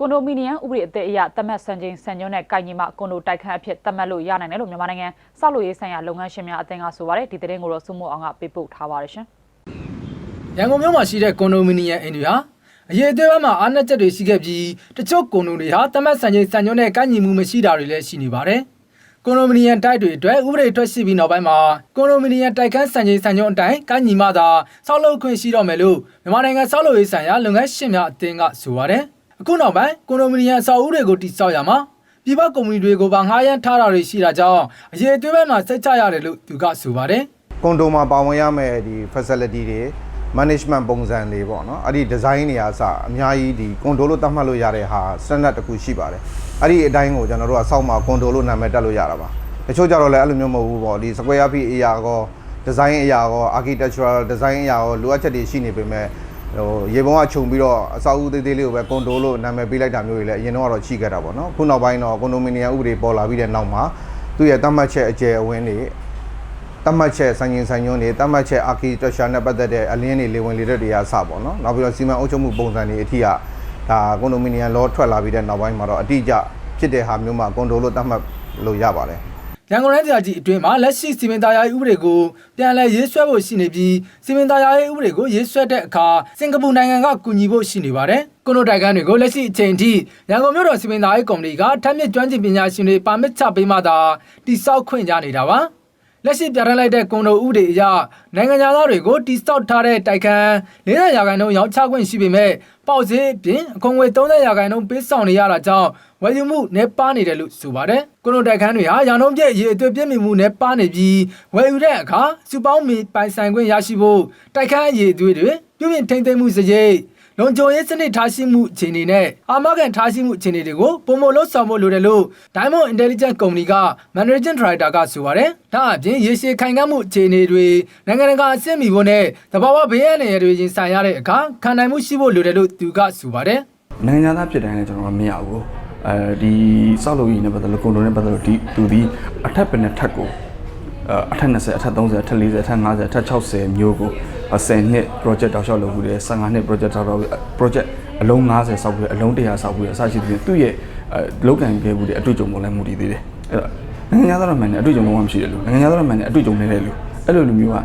ကွန်ဒိုမီနီယံဥပဒေအသစ်အရတမတ်စံချိန်စံညွှန်းနဲ့ကိုင်ညီမကွန်ဒိုတိုက်ခန်းအဖြစ်တတ်မှတ်လို့ရနိုင်တယ်လို့မြန်မာနိုင်ငံဆောက်လုပ်ရေးဆိုင်ရာလုပ်ငန်းရှင်များအသင်းကဆိုပါတယ်ဒီသတင်းကိုတော့စုမို့အောင်ကပေးပို့ထားပါတယ်ရှင်ရန်ကုန်မြို့မှာရှိတဲ့ကွန်ဒိုမီနီယံအိမ်တွေဟာအရေးအသေးဘက်မှာအားနည်းချက်တွေရှိခဲ့ပြီးတချို့ကွန်ဒိုတွေဟာတမတ်ဆန်ချိန်စံညွှန်းနဲ့ကန့်ညီမှုမရှိတာတွေလည်းရှိနေပါတယ်။ကွန်ဒိုမီနီယံတိုက်တွေအတွက်ဥပဒေထွက်ရှိပြီးနောက်ပိုင်းမှာကွန်ဒိုမီနီယံတိုက်ခန်းစံချိန်စံညွှန်းအတိုင်းကန့်ညီမှသာဆောက်လုပ်ခွင့်ရှိတော့မယ်လို့မြန်မာနိုင်ငံဆောက်လုပ်ရေးဆိုင်ရာလုပ်ငန်းရှင်များအသင်းကဆိုပါတယ်။ အခုနောက်ပိုင်းကွန်ဒိုမီနီယံအဆောက်အဦတွေကိုတည်ဆောက်ရမှာပြည်ပကုမ္ပဏီတွေကိုပါငှားရမ်းထားတာတွေရှိတာကြောင့်အရေးအသေးဘက်မှာစိတ်ချရတယ်လို့သူကဆိုပါတယ်။ကွန်ဒိုမှာပါဝင်ရမယ့်ဒီ facility တွေ management ပုံစံတွေပေါ့နော်အဲ့ဒီ design တွေအားစအများကြီးဒီကွန်ဒိုလို့သတ်မှတ်လို့ရတဲ့ဟာ standard တစ်ခုရှိပါတယ်အဲ့ဒီအတိုင်းကိုကျွန်တော်တို့ကစောက်မှာကွန်ဒိုလို့နာမည်တက်လို့ရတာပါတချို့ကြတော့လည်းအဲ့လိုမျိုးမဟုတ်ဘူးပေါ့ဒီ square feet အရာကော design အရာကော architectural design အရာကောလိုအပ်ချက်တွေရှိနေပေမဲ့ ဟိုရေပုံးကခြုံပြီးတော့အဆောက်အဦသေးသေးလေးကိုပဲကွန်ဒိုလို့နာမည်ပေးလိုက်တာမျိုးတွေလည်းအရင်တော့ကတော့ရှိခဲ့တာပေါ့နော်ခုနောက်ပိုင်းတော့ကွန်ဒိုမီနီယံဥပဒေပေါ်လာပြီးတဲ့နောက်မှာသူ့ရဲ့သတ်မှတ်ချက်အကျယ်အဝန်းတွေတတ်မှတ်ချက်ဆိုင်ရင်ဆိုင်ညွန်းတွေတတ်မှတ်ချက် architecture နဲ့ပတ်သက်တဲ့အလင်းတွေလေဝင်လေတဲ့တွေကစပေါ့နော်နောက်ပြီးတော့စီမံအုပ်ချုပ်မှုပုံစံတွေအထိကဒါကွန်ဒိုမီနီယံလောထွက်လာပြီးတဲ့နောက်ပိုင်းမှာတော့အတိအကျဖြစ်တဲ့ဟာမျိုးမှာကွန်ဒိုလို့သတ်မှတ်လို့ရပါတယ် ရန်ကုန်တိုင်းဒေသကြီးအတွင်းမှာလက်ရှိစီမံသားယာရေးဥပဒေကိုပြန်လည်ရေးဆွဲဖို့ရှိနေပြီးစီမံသားယာရေးဥပဒေကိုရေးဆွဲတဲ့အခါစင်ကာပူနိုင်ငံကကူညီဖို့ရှိနေပါတယ်။ကွန်ဒိုတိုက်ခန်းတွေကိုလက်ရှိအချိန်ထိရန်ကုန်မြို့တော်စီမံသားရေးကော်မတီကထပ်မြင့်ကျွမ်းကျင်ပညာရှင်တွေပါမစ်ချပေးမှသာတိစောက်ခွင့်ရနေတာပါ။ လက်ရှိပြဋ္ဌာန်းလိုက်တဲ့ကွန်ဒိုဥပဒေအရနိုင်ငံသားတွေကိုတိစောက်ထားတဲ့တိုက်ခန်း40ရာခိုင်နှုန်းရောင်းချခွင့်ရှိပေမဲ့ပေါက်ဈေးအပြင်အခွန်ငွေ30ရာခိုင်နှုန်းပေးဆောင်နေရတာကြောင့်ဝယ်ယူမှုနှဲပါနေတယ်လို့ဆိုပါတယ်။ကွန်ဒိုတိုက်ခန်းတွေဟာရောင်နှုန်းပြည့်အရေးအသွေးပြည့်မီမှုနဲ့ပါနေပြီးဝယ်ယူတဲ့အခါစုပေါင်းမီပိုင်ဆိုင်ခွင့်ရရှိဖို့တိုက်ခန်းအရေးအသွေးတွေပြုပြင်ထိန်းသိမ်းမှုစရိတ် လုံခြုံရေးစနစ်ထားရှိမှုအခြေအနေနဲ့အာမခံထားရှိမှုအခြေအနေတွေကိုပုံမလို့ဆောင်ဖို့လိုတယ်လို့ Diamond Intelligence Company က Managing Director ကဆိုပါတယ်။ဒါအပြင်ရေရှည်ခိုင်ခံ့မှုအခြေအနေတွေနိုင်ငံတကာအဆင့်မီဖို့နဲ့တဘာဝဘေးအန္တရာယ်တွေရင်ဆိုင်ရတဲ့အခါခံနိုင်မှုရှိဖို့လိုတယ်လို့သူကဆိုပါတယ်။နိုင်ငံသားဖြစ်တိုင်းလည်းကျွန်တော်တို့မရဘူးအဲဒီစောက်လို့ရင်းနဲ့ပတ်သက်လို့ကွန်ဒိုနဲ့ပတ်သက်လို့ဒီသူဒီအထက်ပဲနဲ့ထက်ကို အအထက်20အထက်30အထက်40အထက်50အထက်60မျိုးကို10နှစ် project တောက်လျှောက်လုပ်ဘူးတယ်15နှစ် project တောက်တော့ project အလုံး90ဆောက်ဘူးတယ်အလုံး100ဆောက်ဘူးတယ်အစရှိသဖြင့်သူ့ရဲ့လောက်ကန်ခဲ့ဘူးတဲ့အတွေ့အကြုံပေါ်လည်းမူတည်သေးတယ်အဲ့တော့နိုင်ငံသားတော်မှန်တဲ့အတွေ့အကြုံလုံးဝမရှိတယ်လို့နိုင်ငံသားတော်မှန်တဲ့အတွေ့အကြုံနေတဲ့လူအဲ့လိုလူမျိုးက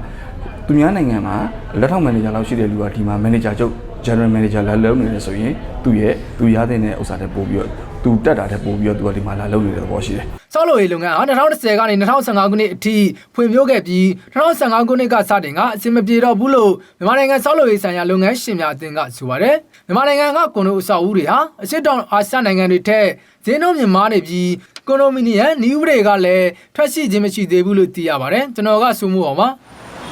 သူများနိုင်ငံမှာလက်ထောက်မန်နေဂျာလောက်ရှိတဲ့လူကဒီမှာမန်နေဂျာချုပ် general manager လာလုပ်နေတယ်ဆိုရင်သူ့ရဲ့သူရတဲ့ဥစ္စာတွေပို့ပြီးတော့သူတက်တာတဲ့ပို့ပြီးတော့သူကဒီမှာလာလုပ်နေတဲ့သဘောရှိတယ် ဆောက်လုပ်ရေးလုပ်ငန်းဟာ2010ကနေ2015ခုနှစ်အထိဖွံ့ဖြိုးခဲ့ပြီး2015ခုနှစ်ကစတင်ကအဆင်မပြေတော့ဘူးလို့မြန်မာနိုင်ငံဆောက်လုပ်ရေးဆိုင်ရာလုပ်ငန်းရှင်များအသင်းကဆိုပါတယ်မြန်မာနိုင်ငံကကွန်ဒိုအဆောက်အဦတွေဟာအရှေ့တောင်အာရှနိုင်ငံတွေထက်ဈေးနှုန်းမြင့်မားနေပြီးကွန်ဒိုမီနီယံနီးဥပဒေကလည်းထွက်ရှိခြင်းမရှိသေးဘူးလို့သိရပါတယ်ကျွန်တော်ကဆိုမှုအောင်ပါ